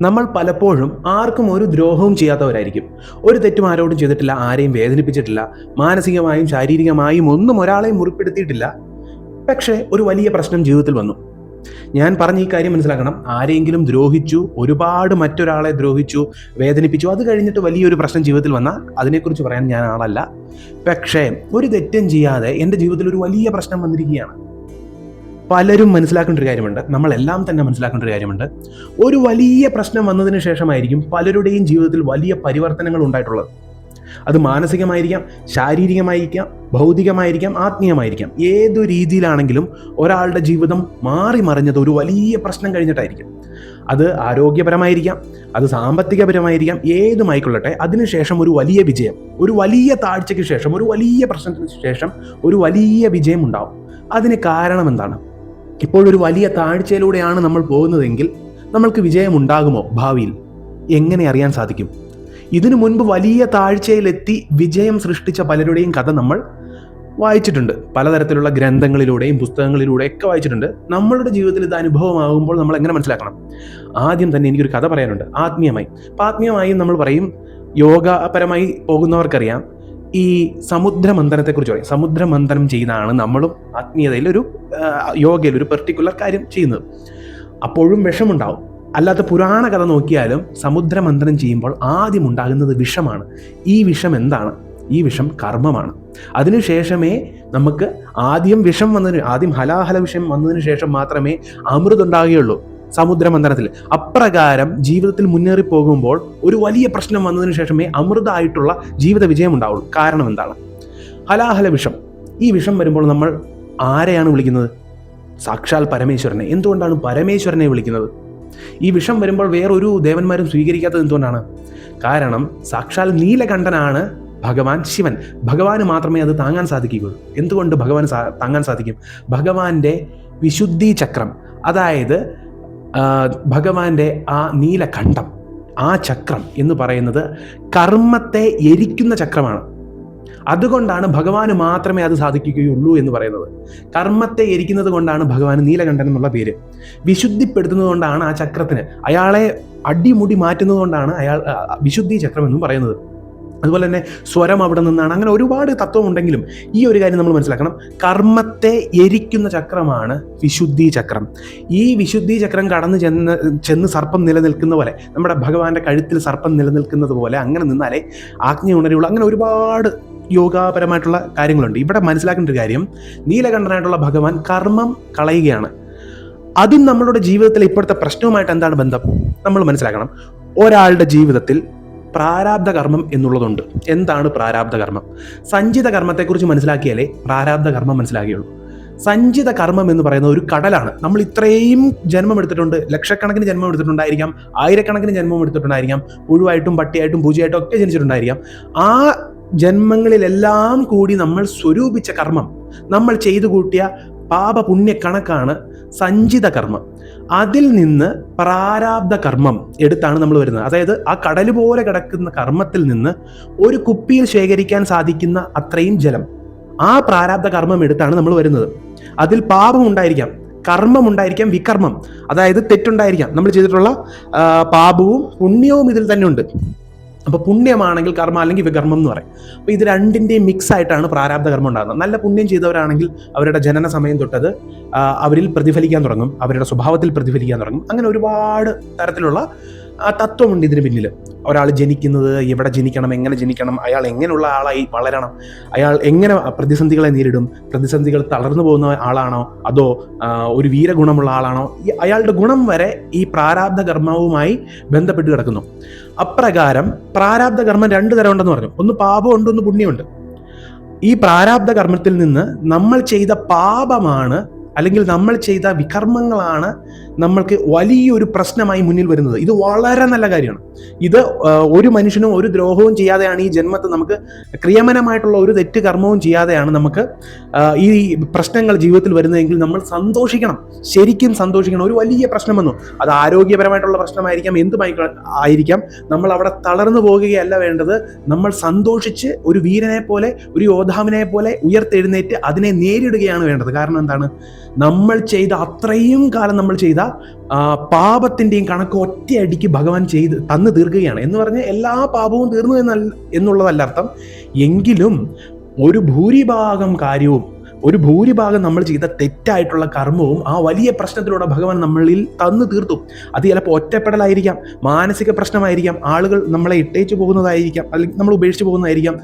നമ്മൾ പലപ്പോഴും ആർക്കും ഒരു ദ്രോഹവും ചെയ്യാത്തവരായിരിക്കും. ഒരു തെറ്റും ആരോടും ചെയ്തിട്ടില്ല ആരെയും വേദനിപ്പിച്ചിട്ടില്ല മാനസികമായും ശാരീരികമായും ഒന്നും ഒരാളെയും മുറിപ്പെടുത്തിയിട്ടില്ല. പക്ഷേ ഒരു വലിയ പ്രശ്നം ജീവിതത്തിൽ വന്നു. ഞാൻ പറഞ്ഞ ഈ കാര്യം മനസ്സിലാക്കണം. ആരെങ്കിലും ദ്രോഹിച്ചു ഒരുപാട് മറ്റൊരാളെ ദ്രോഹിച്ചു വേദനിപ്പിച്ചു അത് കഴിഞ്ഞിട്ട് വലിയൊരു പ്രശ്നം ജീവിതത്തിൽ വന്നാൽ അതിനെക്കുറിച്ച് പറയാൻ ഞാൻ ആളല്ല. പക്ഷേ ഒരു തെറ്റും ചെയ്യാതെ എന്റെ ജീവിതത്തിൽ ഒരു വലിയ പ്രശ്നം വന്നിരിക്കുകയാണ്. പലരും മനസ്സിലാക്കേണ്ട ഒരു കാര്യമുണ്ട്. നമ്മളെല്ലാം തന്നെ മനസ്സിലാക്കേണ്ട ഒരു കാര്യമുണ്ട്. ഒരു വലിയ പ്രശ്നം വന്നതിന് ശേഷമായിരിക്കും പലരുടെയും ജീവിതത്തിൽ വലിയ പരിവർത്തനങ്ങൾ ഉണ്ടായിട്ടുള്ളത്. അത് മാനസികമായിരിക്കാം ശാരീരികമായിരിക്കാം ഭൗതികമായിരിക്കാം ആത്മീയമായിരിക്കാം. ഏതു രീതിയിലാണെങ്കിലും ഒരാളുടെ ജീവിതം മാറി മറിഞ്ഞത് ഒരു വലിയ പ്രശ്നം കഴിഞ്ഞിട്ടായിരിക്കും. അത് ആരോഗ്യപരമായിരിക്കാം അത് സാമ്പത്തികപരമായിരിക്കാം ഏതുമായിക്കൊള്ളട്ടെ അതിനുശേഷം ഒരു വലിയ വിജയം ഒരു വലിയ താഴ്ചയ്ക്ക് ശേഷം ഒരു വലിയ പ്രശ്നത്തിന് ശേഷം ഒരു വലിയ വിജയം ഉണ്ടാവും. അതിന് കാരണം എന്താണ്? ഇപ്പോഴൊരു വലിയ താഴ്ചയിലൂടെയാണ് നമ്മൾ പോകുന്നതെങ്കിൽ നമ്മൾക്ക് വിജയമുണ്ടാകുമോ ഭാവിയിൽ? എങ്ങനെ അറിയാൻ സാധിക്കും? ഇതിനു മുൻപ് വലിയ താഴ്ചയിലെത്തി വിജയം സൃഷ്ടിച്ച പലരുടെയും കഥ നമ്മൾ വായിച്ചിട്ടുണ്ട്. പലതരത്തിലുള്ള ഗ്രന്ഥങ്ങളിലൂടെയും പുസ്തകങ്ങളിലൂടെയും ഒക്കെ വായിച്ചിട്ടുണ്ട്. നമ്മളുടെ ജീവിതത്തിൽ ഇത് അനുഭവമാകുമ്പോൾ നമ്മൾ എങ്ങനെ മനസ്സിലാക്കണം? ആദ്യം തന്നെ എനിക്കൊരു കഥ പറയാനുണ്ട്. ആത്മീയമായി. അപ്പം ആത്മീയമായി നമ്മൾ പറയും യോഗപരമായി പോകുന്നവർക്കറിയാം. ഈ സമുദ്രമന്ഥനത്തെക്കുറിച്ച് പറയും. സമുദ്രമന്ഥനം ചെയ്യുന്നതാണ് നമ്മളും ആത്മീയതയിൽ ഒരു യോഗയിൽ ഒരു പെർട്ടിക്കുലർ കാര്യം ചെയ്യുന്നത്. അപ്പോഴും വിഷമുണ്ടാവും. അല്ലാത്ത പുരാണ കഥ നോക്കിയാലും സമുദ്രമന്ഥനം ചെയ്യുമ്പോൾ ആദ്യം ഉണ്ടാകുന്നത് വിഷമാണ്. ഈ വിഷം എന്താണ്? ഈ വിഷം കർമ്മമാണ്. അതിനുശേഷമേ നമുക്ക് ആദ്യം വിഷം വന്നതിന് ആദ്യം ഹലാഹല വിഷം വന്നതിന് ശേഷം മാത്രമേ അമൃതുണ്ടാകുകയുള്ളൂ. സമുദ്രമന്ഥനത്തിൽ അപ്രകാരം ജീവിതത്തിൽ മുന്നേറി പോകുമ്പോൾ ഒരു വലിയ പ്രശ്നം വന്നതിന് ശേഷമേ അമൃതമായിട്ടുള്ള ജീവിത വിജയം ഉണ്ടാവുള്ളൂ. കാരണം എന്താണ്? ഹലാഹല വിഷം. ഈ വിഷം വരുമ്പോൾ നമ്മൾ ആരെയാണ് വിളിക്കുന്നത്? സാക്ഷാൽ പരമേശ്വരനെ. എന്തുകൊണ്ടാണ് പരമേശ്വരനെ വിളിക്കുന്നത്? ഈ വിഷം വരുമ്പോൾ വേറൊരു ദേവന്മാരും സ്വീകരിക്കാത്തത് എന്തുകൊണ്ടാണ്? കാരണം സാക്ഷാൽ നീലകണ്ഠനാണ് ഭഗവാൻ ശിവൻ. ഭഗവാന് മാത്രമേ അത് താങ്ങാൻ സാധിക്കുകയുള്ളൂ. എന്തുകൊണ്ട് ഭഗവാൻ താങ്ങാൻ സാധിക്കും? ഭഗവാന്റെ വിശുദ്ധി ചക്രം. അതായത് ഭഗവാന്റെ ആ നീലകണ്ഠം ആ ചക്രം എന്ന് പറയുന്നത് കർമ്മത്തെ എരിക്കുന്ന ചക്രമാണ്. അതുകൊണ്ടാണ് ഭഗവാന് മാത്രമേ അത് സാധിക്കുകയുള്ളൂ എന്ന് പറയുന്നത്. കർമ്മത്തെ എരിക്കുന്നത് കൊണ്ടാണ് ഭഗവാൻ നീലകണ്ഠൻ എന്നുള്ള പേര്. വിശുദ്ധിപ്പെടുത്തുന്നത് കൊണ്ടാണ് ആ ചക്രത്തിന്. അയാളെ അടിമുടി മാറ്റുന്നത് കൊണ്ടാണ് അയാൾ വിശുദ്ധി ചക്രം എന്നും പറയുന്നത്. അതുപോലെ തന്നെ സ്വരം അവിടെ നിന്നാണ്. അങ്ങനെ ഒരുപാട് തത്വമുണ്ടെങ്കിലും ഈ ഒരു കാര്യം നമ്മൾ മനസ്സിലാക്കണം. കർമ്മത്തെ എരിക്കുന്ന ചക്രമാണ് വിശുദ്ധി ചക്രം. ഈ വിശുദ്ധി ചക്രം കടന്നു ചെന്ന് ചെന്ന് സർപ്പം നിലനിൽക്കുന്ന പോലെ നമ്മുടെ ഭഗവാന്റെ കഴുത്തിൽ സർപ്പം നിലനിൽക്കുന്നത് പോലെ അങ്ങനെ നിന്നാലേ ആജ്ഞ ഉണരുള്ളൂ. അങ്ങനെ ഒരുപാട് യോഗാപരമായിട്ടുള്ള കാര്യങ്ങളുണ്ട്. ഇവിടെ മനസ്സിലാക്കേണ്ട ഒരു കാര്യം നീലകണ്ഠനായിട്ടുള്ള ഭഗവാൻ കർമ്മം കളയുകയാണ്. അതും നമ്മളുടെ ജീവിതത്തിലെ ഇപ്പോഴത്തെ പ്രശ്നവുമായിട്ട് എന്താണ് ബന്ധം? നമ്മൾ മനസ്സിലാക്കണം. ഒരാളുടെ ജീവിതത്തിൽ പ്രാരാബ്ധ കർമ്മം എന്നുള്ളതുണ്ട്. എന്താണ് പ്രാരാബ്ധ കർമ്മം സഞ്ചിത കർമ്മത്തെക്കുറിച്ച് മനസ്സിലാക്കിയാലേ പ്രാരാബ്ധ കർമ്മം മനസ്സിലാക്കിയുള്ളൂ. സഞ്ചിത കർമ്മം എന്ന് പറയുന്ന ഒരു കടലാണ്. നമ്മൾ ഇത്രയും ജന്മം എടുത്തിട്ടുണ്ട് ലക്ഷക്കണക്കിന് ജന്മം എടുത്തിട്ടുണ്ടായിരിക്കാം ആയിരക്കണക്കിന് ജന്മം എടുത്തിട്ടുണ്ടായിരിക്കാം പുഴുവായിട്ടും പട്ടിയായിട്ടും പൂജയായിട്ടും ഒക്കെ ജനിച്ചിട്ടുണ്ടായിരിക്കാം. ആ ജന്മങ്ങളിലെല്ലാം കൂടി നമ്മൾ സ്വരൂപിച്ച കർമ്മം നമ്മൾ ചെയ്തു കൂട്ടിയ പാപപുണ്യ കണക്കാണ് സഞ്ചിത കർമ്മം അതിൽ നിന്ന് പ്രാരാബ്ധ കർമ്മം എടുത്താണ് നമ്മൾ വരുന്നത്. അതായത് ആ കടൽ പോലെ കിടക്കുന്ന കർമ്മത്തിൽ നിന്ന് ഒരു കുപ്പിയിൽ ശേഖരിക്കാൻ സാധിക്കുന്ന അത്രയും ജലം. ആ പ്രാരാബ്ധ കർമ്മം എടുത്താണ് നമ്മൾ വരുന്നത്. അതിൽ പാപം ഉണ്ടായിരിക്കാം കർമ്മം ഉണ്ടായിരിക്കാം വികർമ്മം. അതായത് തെറ്റുണ്ടായിരിക്കാം. നമ്മൾ ചെയ്തിട്ടുള്ള പാപവും പുണ്യവും ഇതിൽ തന്നെ ഉണ്ട്. അപ്പോൾ പുണ്യമാണെങ്കിൽ കർമ്മം അല്ലെങ്കിൽ വികർമ്മം എന്ന് പറയും. അപ്പോൾ ഇത് രണ്ടിന്റെയും മിക്സ് ആയിട്ടാണ് പ്രാരാബ്ധ കർമ്മം ഉണ്ടാകുന്നത്. നല്ല പുണ്യം ചെയ്തവരാണെങ്കിൽ അവരുടെ ജനന സമയം തൊട്ടത് അവരിൽ പ്രതിഫലിക്കാൻ തുടങ്ങും അവരുടെ സ്വഭാവത്തിൽ പ്രതിഫലിക്കാൻ തുടങ്ങും. അങ്ങനെ ഒരുപാട് തരത്തിലുള്ള തത്വമുണ്ട് ഇതിന് പിന്നിൽ ഒരാൾ ജനിക്കുന്നത് എവിടെ ജനിക്കണം എങ്ങനെ ജനിക്കണം അയാൾ എങ്ങനെയുള്ള ആളായി വളരണം അയാൾ എങ്ങനെ പ്രതിസന്ധികളെ നേരിടും പ്രതിസന്ധികൾ തളർന്നു പോകുന്ന ആളാണോ അതോ ഒരു വീരഗുണമുള്ള ആളാണോ അയാളുടെ ഗുണം വരെ ഈ പ്രാരാബ്ധ കർമ്മവുമായി ബന്ധപ്പെട്ട് കിടക്കുന്നു. അപ്രകാരം പ്രാരാബ്ധ കർമ്മം രണ്ട് തരം ഉണ്ടെന്ന് പറഞ്ഞു. ഒന്ന് പാപമുണ്ട് ഒന്ന് പുണ്യമുണ്ട്. ഈ പ്രാരാബ്ധ കർമ്മത്തിൽ നിന്ന് നമ്മൾ ചെയ്ത പാപമാണ് അല്ലെങ്കിൽ നമ്മൾ ചെയ്ത വികർമ്മങ്ങളാണ് നമ്മൾക്ക് വലിയൊരു പ്രശ്നമായി മുന്നിൽ വരുന്നത്. ഇത് വളരെ നല്ല കാര്യമാണ്. ഇത് ഒരു മനുഷ്യനും ഒരു ദ്രോഹവും ചെയ്യാതെയാണ് ഈ ജന്മത്തെ നമുക്ക് ക്രിയമനമായിട്ടുള്ള ഒരു തെറ്റ് കർമ്മവും ചെയ്യാതെയാണ് നമുക്ക് ഈ പ്രശ്നങ്ങൾ ജീവിതത്തിൽ വരുന്നതെങ്കിൽ നമ്മൾ സന്തോഷിക്കണം. ശരിക്കും സന്തോഷിക്കണം. ഒരു വലിയ പ്രശ്നം വന്നു. അത് ആരോഗ്യപരമായിട്ടുള്ള പ്രശ്നമായിരിക്കാം എന്തുമായി ആയിരിക്കാം. നമ്മൾ അവിടെ തളർന്നു പോകുകയല്ല വേണ്ടത്. നമ്മൾ സന്തോഷിച്ച് ഒരു വീരനെ പോലെ ഒരു യോദ്ധാവിനെ പോലെ ഉയർത്തെഴുന്നേറ്റ് അതിനെ നേരിടുകയാണ് വേണ്ടത്. കാരണം എന്താണ്? നമ്മൾ ചെയ്ത അത്രയും കാലം നമ്മൾ ചെയ്ത പാപത്തിന്റെയും കണക്ക് ഒറ്റയടിക്ക് ഭഗവാൻ ചെയ്ത് തന്നു തീർക്കുകയാണ്. എന്ന് പറഞ്ഞ് എല്ലാ പാപവും തീർന്നു എന്നല്ല എന്നുള്ളതല്ല അർത്ഥം. എങ്കിലും ഒരു ഭൂരിഭാഗം കാര്യവും ഒരു ഭൂരിഭാഗം നമ്മൾ ചെയ്ത തെറ്റായിട്ടുള്ള കർമ്മവും ആ വലിയ പ്രശ്നത്തിലൂടെ ഭഗവാൻ നമ്മളിൽ തന്നു തീർത്തു. അത് ചിലപ്പോൾ ഒറ്റപ്പെടലായിരിക്കാം മാനസിക പ്രശ്നമായിരിക്കാം ആളുകൾ നമ്മളെ ഇട്ടേച്ചു പോകുന്നതായിരിക്കാം അല്ലെങ്കിൽ നമ്മൾ ഉപേക്ഷിച്ച് പോകുന്നതായിരിക്കാം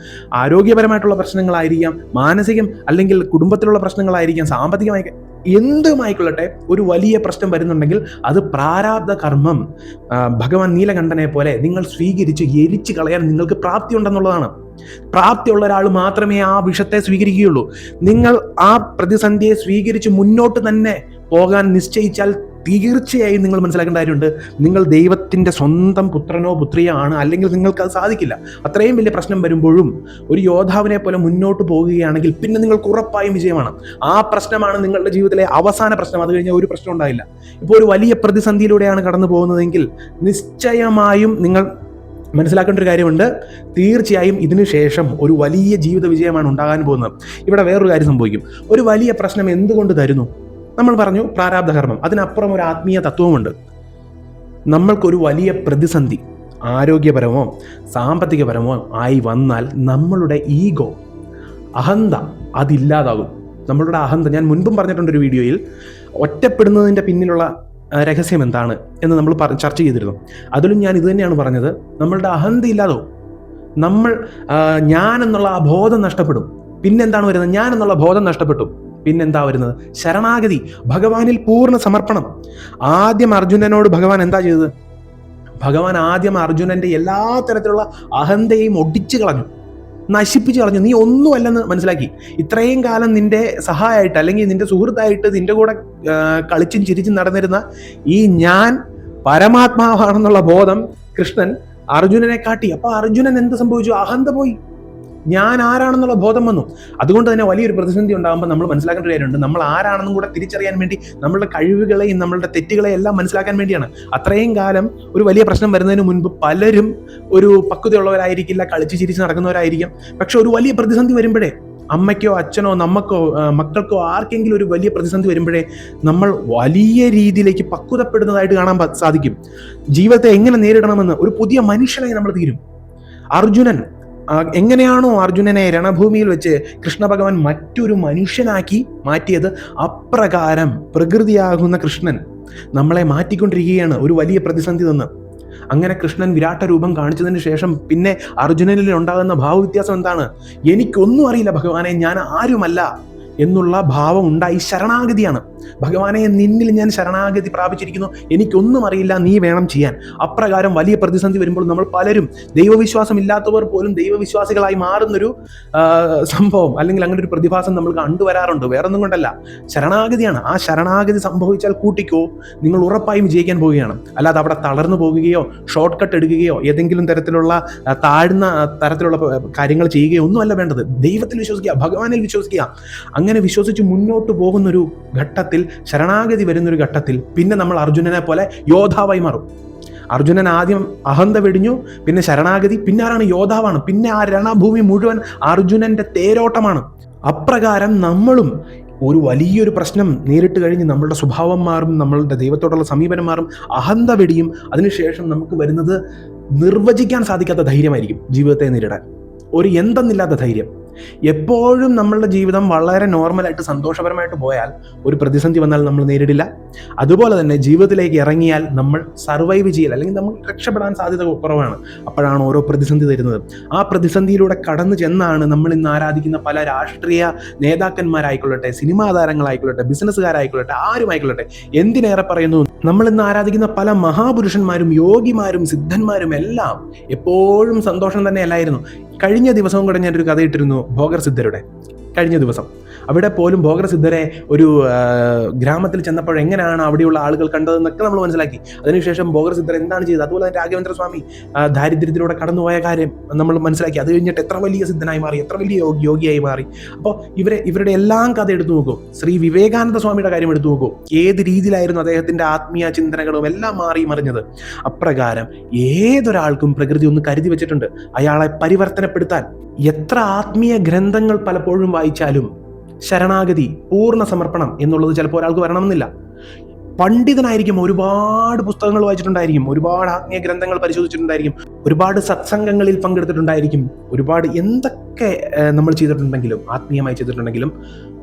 ആരോഗ്യപരമായിട്ടുള്ള പ്രശ്നങ്ങളായിരിക്കാം മാനസികം അല്ലെങ്കിൽ കുടുംബത്തിലുള്ള പ്രശ്നങ്ങളായിരിക്കാം സാമ്പത്തികമായി എന്തുമായിക്കൊള്ളട്ടെ ഒരു വലിയ പ്രശ്നം വരുന്നുണ്ടെങ്കിൽ അത് പ്രാരാബ്ധ കർമ്മം. ഭഗവാൻ നീലകണ്ഠനെ പോലെ നിങ്ങൾ സ്വീകരിച്ച് എരിച്ചു കളയാൻ നിങ്ങൾക്ക് പ്രാപ്തി ഉണ്ടെന്നുള്ളതാണ് പ്രാപ്തിയുള്ള ഒരാൾ മാത്രമേ ആ വിഷത്തെ സ്വീകരിക്കുകയുള്ളൂ. നിങ്ങൾ ആ പ്രതിസന്ധിയെ സ്വീകരിച്ച് മുന്നോട്ട് തന്നെ പോകാൻ നിശ്ചയിച്ചാൽ തീർച്ചയായും നിങ്ങൾ മനസ്സിലാക്കേണ്ട കാര്യമുണ്ട്. നിങ്ങൾ ദൈവത്തിന്റെ സ്വന്തം പുത്രനോ പുത്രിയോ ആണ് അല്ലെങ്കിൽ നിങ്ങൾക്ക് അത് സാധിക്കില്ല. അത്രയും വലിയ പ്രശ്നം വരുമ്പോഴും ഒരു യോദ്ധാവിനെ പോലെ മുന്നോട്ട് പോകുകയാണെങ്കിൽ പിന്നെ നിങ്ങൾക്ക് ഉറപ്പായും വിജയമാണ്. ആ പ്രശ്നമാണ് നിങ്ങളുടെ ജീവിതത്തിലെ അവസാന പ്രശ്നം. അത് കഴിഞ്ഞാൽ ഒരു പ്രശ്നം ഉണ്ടായില്ല ഇപ്പോൾ ഒരു വലിയ പ്രതിസന്ധിയിലൂടെയാണ് കടന്നു പോകുന്നതെങ്കിൽ നിശ്ചയമായും നിങ്ങൾ മനസ്സിലാക്കേണ്ട ഒരു കാര്യമുണ്ട്. തീർച്ചയായും ഇതിനു ശേഷം ഒരു വലിയ ജീവിത വിജയമാണ് ഉണ്ടാകാൻ പോകുന്നത്. ഇവിടെ വേറൊരു കാര്യം സംഭവിക്കും. ഒരു വലിയ പ്രശ്നം എന്തുകൊണ്ട് തരുന്നു? നമ്മൾ പറഞ്ഞു പ്രാരാബ്ധകർമ്മം അതിനപ്പുറം ഒരു ആത്മീയ തത്വമുണ്ട് നമ്മൾക്കൊരു വലിയ പ്രതിസന്ധി ആരോഗ്യപരമോ സാമ്പത്തികപരമോ ആയി വന്നാൽ നമ്മളുടെ ഈഗോ അഹന്ത അതില്ലാതാകും. നമ്മളുടെ അഹന്ത ഞാൻ മുൻപും പറഞ്ഞിട്ടുണ്ട് ഒരു വീഡിയോയിൽ ഒറ്റപ്പെടുന്നതിന്റെ പിന്നിലുള്ള രഹസ്യം എന്താണ് എന്ന് നമ്മൾ ചർച്ച ചെയ്തിരുന്നു. അതിലും ഞാൻ ഇത് തന്നെയാണ് പറഞ്ഞത്. നമ്മളുടെ അഹന്ത ഇല്ലാതോ നമ്മൾ ഞാൻ എന്നുള്ള ആ ബോധം നഷ്ടപ്പെടും. പിന്നെന്താണ് വരുന്നത്? ഞാൻ എന്നുള്ള ബോധം നഷ്ടപ്പെട്ടു. പിന്നെന്താ വരുന്നത്? ശരണാഗതി ഭഗവാനിൽ പൂർണ സമർപ്പണം. ആദ്യം അർജുനനോട് ഭഗവാൻ എന്താ ചെയ്തത്? ഭഗവാൻ ആദ്യം അർജുനന്റെ എല്ലാ തരത്തിലുള്ള അഹന്തയും ഒടിച്ചു കളഞ്ഞു. നശിപ്പിച്ചു കളഞ്ഞു. നീ ഒന്നുമല്ലെന്ന് മനസ്സിലാക്കി. ഇത്രയും കാലം നിന്റെ സഹായമായിട്ട് അല്ലെങ്കിൽ നിന്റെ സുഹൃത്തായിട്ട് നിന്റെ കൂടെ കളിച്ചും ചിരിച്ചും നടന്നിരുന്ന ഈ ഞാൻ പരമാത്മാവാണെന്നുള്ള ബോധം കൃഷ്ണൻ അർജുനനെ കാട്ടി. അപ്പൊ അർജുനൻ എന്ത് സംഭവിച്ചു? അഹന്ത പോയി. ഞാൻ ആരാണെന്നുള്ള ബോധം വന്നു. അതുകൊണ്ട് തന്നെ വലിയൊരു പ്രതിസന്ധി ഉണ്ടാകുമ്പോൾ നമ്മൾ മനസ്സിലാക്കേണ്ട കാര്യമുണ്ട്. നമ്മൾ ആരാണെന്നും കൂടെ തിരിച്ചറിയാൻ വേണ്ടി നമ്മളുടെ കഴിവുകളെയും നമ്മളുടെ തെറ്റുകളെയും എല്ലാം മനസ്സിലാക്കാൻ വേണ്ടിയാണ്. അത്രയും കാലം ഒരു വലിയ പ്രശ്നം വരുന്നതിന് മുൻപ് പലരും ഒരു പക്വതയുള്ളവരായിരിക്കില്ല കളിച്ച് ചിരിച്ച് നടക്കുന്നവരായിരിക്കും. പക്ഷെ ഒരു വലിയ പ്രതിസന്ധി വരുമ്പോഴേ അമ്മയ്ക്കോ അച്ഛനോ നമ്മക്കോ മക്കൾക്കോ ആർക്കെങ്കിലും ഒരു വലിയ പ്രതിസന്ധി വരുമ്പോഴേ നമ്മൾ വലിയ രീതിയിലേക്ക് പക്വതപ്പെടുന്നതായിട്ട് കാണാൻ സാധിക്കും. ജീവിതത്തെ എങ്ങനെ നേരിടണമെന്ന് ഒരു പുതിയ മനുഷ്യനായി നമ്മൾ തീരും. അർജുനൻ എങ്ങനെയാണോ അർജുനനെ രണഭൂമിയിൽ വെച്ച് കൃഷ്ണ ഭഗവാൻ മറ്റൊരു മനുഷ്യനാക്കി മാറ്റിയത്? അപ്രകാരം പ്രകൃതിയാകുന്ന കൃഷ്ണൻ നമ്മളെ മാറ്റിക്കൊണ്ടിരിക്കുകയാണ് ഒരു വലിയ പ്രതിസന്ധി തന്ന് അങ്ങനെ കൃഷ്ണൻ വിരാട്ട രൂപം കാണിച്ചതിന് ശേഷം പിന്നെ അർജുനനിൽ ഉണ്ടാകുന്ന ഭാവവ്യത്യാസം എന്താണ്? എനിക്കൊന്നും അറിയില്ല ഭഗവാനെ ഞാൻ ആരുമല്ല. എന്നുള്ള ഭാവം ഉണ്ടായി ശരണാഗതിയാണ്. ഭഗവാനെ നിന്നിൽ ഞാൻ ശരണാഗതി പ്രാപിച്ചിരിക്കുന്നു. എനിക്കൊന്നും അറിയില്ല നീ വേണം ചെയ്യാൻ. അപ്രകാരം വലിയ പ്രതിസന്ധി വരുമ്പോൾ നമ്മൾ പലരും ദൈവവിശ്വാസം ഇല്ലാത്തവർ പോലും ദൈവവിശ്വാസികളായി മാറുന്നൊരു സംഭവം അല്ലെങ്കിൽ അങ്ങനെ ഒരു പ്രതിഭാസം നമ്മൾ കണ്ടുവരാറുണ്ട്. വേറൊന്നും കൊണ്ടല്ല. ശരണാഗതിയാണ്. ആ ശരണാഗതി സംഭവിച്ചാൽ കൂട്ടിക്കോ. നിങ്ങൾ ഉറപ്പായും വിജയിക്കാൻ പോവുകയാണ്. അല്ലാതെ അവിടെ തളർന്നു പോകുകയോ ഷോർട്ട് കട്ട് എടുക്കുകയോ ഏതെങ്കിലും തരത്തിലുള്ള താഴ്ന്ന തരത്തിലുള്ള കാര്യങ്ങൾ ചെയ്യുകയോ ഒന്നുമല്ല വേണ്ടത്. ദൈവത്തിൽ വിശ്വസിക്കുക ഭഗവാനിൽ വിശ്വസിക്കുക. അങ്ങനെ വിശ്വസിച്ച് മുന്നോട്ട് പോകുന്നൊരു ഘട്ടത്തിൽ ശരണാഗതി വരുന്നൊരു ഘട്ടത്തിൽ പിന്നെ നമ്മൾ അർജുനനെ പോലെ യോദ്ധാവായി മാറും. അർജുനൻ ആദ്യം അഹന്ത വെടിഞ്ഞു പിന്നെ ശരണാഗതി പിന്നെ ആരാണ് യോദ്ധാവാണ്? പിന്നെ ആ രണഭൂമി മുഴുവൻ അർജുനന്റെ തേരോട്ടമാണ്. അപ്രകാരം നമ്മളും ഒരു വലിയൊരു പ്രശ്നം നേരിട്ട് കഴിഞ്ഞ് നമ്മളുടെ സ്വഭാവം മാറും നമ്മളുടെ ദൈവത്തോടുള്ള സമീപനം മാറും അഹന്ത വെടിയും അതിനുശേഷം നമുക്ക് വരുന്നത് നിർവചിക്കാൻ സാധിക്കാത്ത ധൈര്യമായിരിക്കും ജീവിതത്തെ നേരിടാൻ. ഒരു എന്തെന്നില്ലാത്ത ധൈര്യം. എപ്പോഴും നമ്മളുടെ ജീവിതം വളരെ നോർമലായിട്ട് സന്തോഷപരമായിട്ട് പോയാൽ ഒരു പ്രതിസന്ധി വന്നാൽ നമ്മൾ നേരിടില്ല. അതുപോലെ തന്നെ ജീവിതത്തിലേക്ക് ഇറങ്ങിയാൽ നമ്മൾ സർവൈവ് ചെയ്യൽ അല്ലെങ്കിൽ നമ്മൾ രക്ഷപ്പെടാൻ സാധ്യത കുറവാണ്. അപ്പോഴാണ് ഓരോ പ്രതിസന്ധി തരുന്നത്. ആ പ്രതിസന്ധിയിലൂടെ കടന്നു ചെന്നാണ് നമ്മൾ ഇന്ന് ആരാധിക്കുന്ന പല രാഷ്ട്രീയ നേതാക്കന്മാരായിക്കൊള്ളട്ടെ സിനിമാ താരങ്ങളായിക്കൊള്ളട്ടെ ബിസിനസ്സുകാരായിക്കൊള്ളട്ടെ ആരുമായിക്കൊള്ളട്ടെ എന്തിനേറെ പറയുന്നു? നമ്മൾ ഇന്ന് ആരാധിക്കുന്ന പല മഹാപുരുഷന്മാരും യോഗിമാരും സിദ്ധന്മാരും എല്ലാം എപ്പോഴും സന്തോഷം തന്നെ അല്ലായിരുന്നു കഴിഞ്ഞ ദിവസവും കൂടെ ഞാനൊരു കഥ ഇട്ടിരുന്നു ഭോഗർ സിദ്ധരുടെ. കഴിഞ്ഞ ദിവസം. അവിടെ പോലും ഭോഗരസിദ്ധരെ ഒരു ഗ്രാമത്തിൽ ചെന്നപ്പോൾ എങ്ങനെയാണ് അവിടെയുള്ള ആളുകൾ കണ്ടതെന്നൊക്കെ നമ്മൾ മനസ്സിലാക്കി. അതിനുശേഷം ഭോഗരസിദ്ധർ എന്താണ് ചെയ്തത്? അതുപോലെ തന്നെ രാഘവേന്ദ്ര സ്വാമി ദാരിദ്ര്യത്തിലൂടെ കടന്നുപോയ കാര്യം നമ്മൾ മനസ്സിലാക്കി. അത് കഴിഞ്ഞിട്ട് എത്ര വലിയ സിദ്ധനായി മാറി എത്ര വലിയ യോഗി യോഗിയായി മാറി. അപ്പോൾ ഇവരെ ഇവരുടെ എല്ലാം കഥ എടുത്തു നോക്കൂ. ശ്രീ വിവേകാനന്ദ സ്വാമിയുടെ കാര്യം എടുത്തു നോക്കൂ. ഏത് രീതിയിലായിരുന്നു അദ്ദേഹത്തിന്റെ ആത്മീയ ചിന്തനകളും എല്ലാം മാറി മറിഞ്ഞത്? അപ്രകാരം ഏതൊരാൾക്കും പ്രകൃതി ഒന്ന് കരുതി വെച്ചിട്ടുണ്ട്. അയാളെ പരിവർത്തനപ്പെടുത്താൻ എത്ര ആത്മീയ ഗ്രന്ഥങ്ങൾ പലപ്പോഴും വായിച്ചാലും ശരണാഗതി പൂർണ സമർപ്പണം എന്നുള്ളത് ചിലപ്പോൾ ഒരാൾക്ക് വരണമെന്നില്ല. പണ്ഡിതനായിരിക്കും ഒരുപാട് പുസ്തകങ്ങൾ വായിച്ചിട്ടുണ്ടായിരിക്കും ഒരുപാട് ആത്മീയ ഗ്രന്ഥങ്ങൾ പരിശോധിച്ചിട്ടുണ്ടായിരിക്കും ഒരുപാട് സത്സംഗങ്ങളിൽ പങ്കെടുത്തിട്ടുണ്ടായിരിക്കും ഒരുപാട് എന്തൊക്കെ നമ്മൾ ചെയ്തിട്ടുണ്ടെങ്കിലും ആത്മീയമായി ചെയ്തിട്ടുണ്ടെങ്കിലും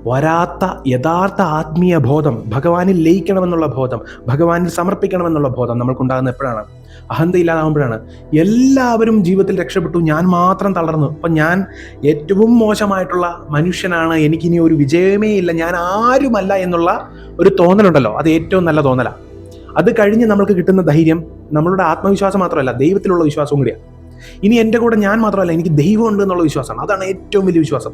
വരാത്ത യഥാർത്ഥ ആത്മീയ ബോധം ഭഗവാനിൽ ലയിക്കണമെന്നുള്ള ബോധം ഭഗവാനിൽ സമർപ്പിക്കണമെന്നുള്ള ബോധം നമ്മൾക്കുണ്ടാകുന്ന എപ്പോഴാണ്? അഹന്തയില്ലാതാകുമ്പോഴാണ് എല്ലാവരും ജീവിതത്തിൽ രക്ഷപ്പെട്ടു. ഞാൻ മാത്രം തളർന്നു. അപ്പം ഞാൻ ഏറ്റവും മോശമായിട്ടുള്ള മനുഷ്യനാണ്. എനിക്കിനി ഒരു വിജയമേ ഇല്ല. ഞാൻ ആരുമല്ല എന്നുള്ള ഒരു തോന്നലുണ്ടല്ലോ. അത് ഏറ്റവും നല്ല തോന്നലാണ് അത് കഴിഞ്ഞ് നമ്മൾക്ക് കിട്ടുന്ന ധൈര്യം നമ്മളുടെ ആത്മവിശ്വാസം മാത്രമല്ല ദൈവത്തിലുള്ള വിശ്വാസവും കൂടിയാണ് ഇനി എന്റെ കൂടെ ഞാൻ മാത്രമല്ല എനിക്ക് ദൈവമുണ്ട് എന്നുള്ള വിശ്വാസമാണ്. അതാണ് ഏറ്റവും വലിയ വിശ്വാസം.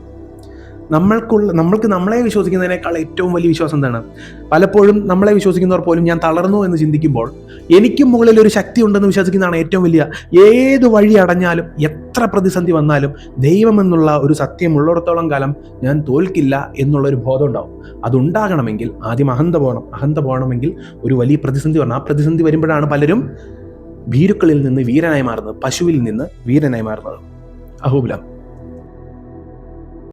നമ്മൾക്കുള്ള നമ്മൾക്ക് നമ്മളെ വിശ്വസിക്കുന്നതിനേക്കാൾ ഏറ്റവും വലിയ വിശ്വാസം എന്താണ്? പലപ്പോഴും നമ്മളെ വിശ്വസിക്കുന്നവർ പോലും ഞാൻ തളർന്നു എന്ന് ചിന്തിക്കുമ്പോൾ എനിക്കും മുകളിൽ ഒരു ശക്തി ഉണ്ടെന്ന് വിശ്വസിക്കുന്നതാണ് ഏറ്റവും വലിയ ഏത് വഴി അടഞ്ഞാലും എത്ര പ്രതിസന്ധി വന്നാലും ദൈവമെന്നുള്ള ഒരു സത്യം ഉള്ളിടത്തോളം കാലം ഞാൻ തോൽക്കില്ല എന്നുള്ള ഒരു ബോധം ഉണ്ടാവും. അതുണ്ടാകണമെങ്കിൽ ആദ്യം അഹന്ത പോകണം. അഹന്ത പോകണമെങ്കിൽ ഒരു വലിയ പ്രതിസന്ധി വരണം. ആ പ്രതിസന്ധി വരുമ്പോഴാണ് പലരും ഭീരുക്കളിൽ നിന്ന് വീരനായി മാറുന്നത് പശുവിൽ നിന്ന് വീരനായി മാറുന്നത്. അഹൂബുലം.